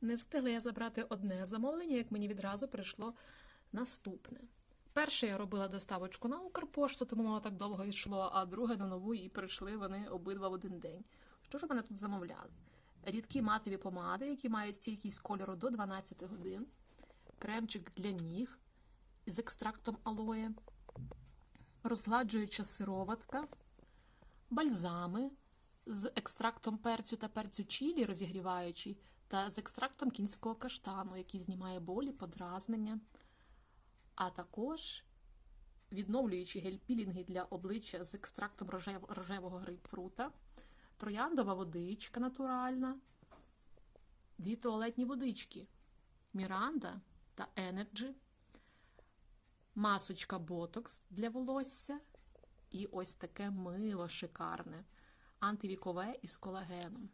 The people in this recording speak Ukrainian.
Не встигла я забрати одне замовлення, як мені відразу прийшло наступне. Перше я робила доставочку на Укрпошту, тому воно так довго йшло, а друге на нову і прийшли вони обидва в один день. Що ж мене тут замовляли? Рідкі матові помади, які мають стійкість кольору до 12 годин, кремчик для ніг з екстрактом алоє, розгладжуюча сироватка, бальзами з екстрактом перцю та перцю чілі розігріваючий, та з екстрактом кінського каштану, який знімає болі, подразнення, а також відновлюючі гель-пілінги для обличчя з екстрактом рожев- рожевого грейпфрута, трояндова водичка натуральна, дві туалетні водички Міранда та Енерджі, масочка Ботокс для волосся і ось таке мило шикарне, антивікове із колагеном.